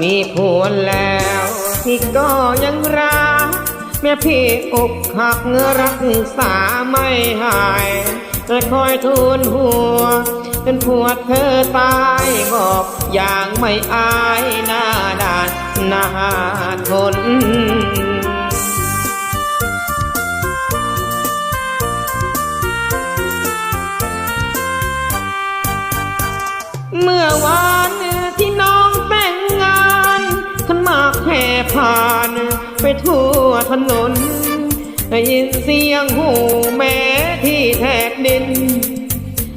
มีผัวแล้วพี่ก็ยังรักแม่พี่อกหักเงือรักษาไม่หายแต่คอยทูลหัว เป็นผัวเธอตายบอกอย่างไม่อายหน้าด่านหน้าทน ทั่วถนนได้ยินเสียงหูแม้ที่แทบดิน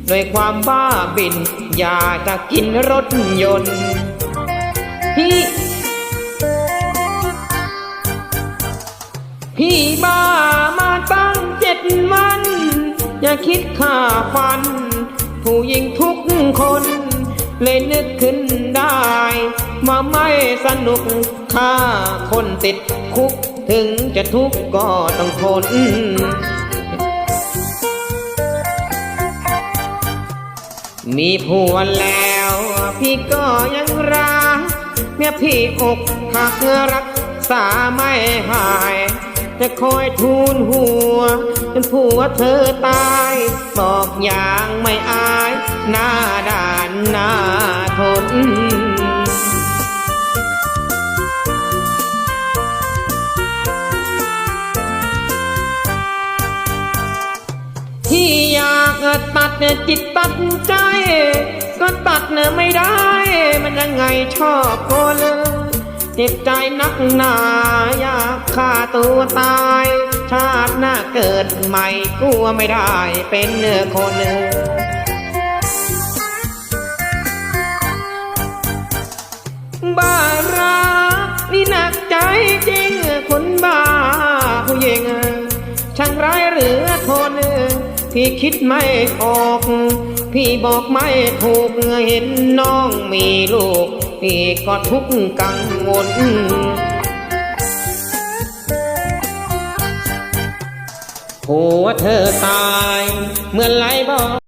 ด้วยความบ้าบิน อยากจะกินรถยนต์พี่พี่บ้ามาตั้งเจ็ดวัน อย่าคิดฆ่าฟัน ผู้หญิงทุกคน เลยนึกขึ้นได้ มาไม่สนุกฆ่าคนติด คุก ถึงจะทุกข์ก็ต้องทนมีผัวแล้ว พี่ก็ยังรักเมียพี่อกหักรักษาไม่หายจะคอยทูลหัวจนผัวเธอตายบอกอย่างไม่อาย หน้าด่านหน้าทน อยากตัดจิตตัดใจก็ตัดไม่ได้ มันยังไงชอบคนเจ็บใจนักหนาอยากฆ่าตัวตาย ชาติหน้าเกิดใหม่กลัวไม่ได้เป็นเนื้อคนบ้ารักนี่หนักใจจริงคนบ้าผู้หญิงช่างร้ายหรือทน พี่คิดไม่ออก พี่บอกไม่ถูกเห็นน้องมีลูก พี่ก็ทุกข์กังวลผัวเธอตาย เมื่อไรบอก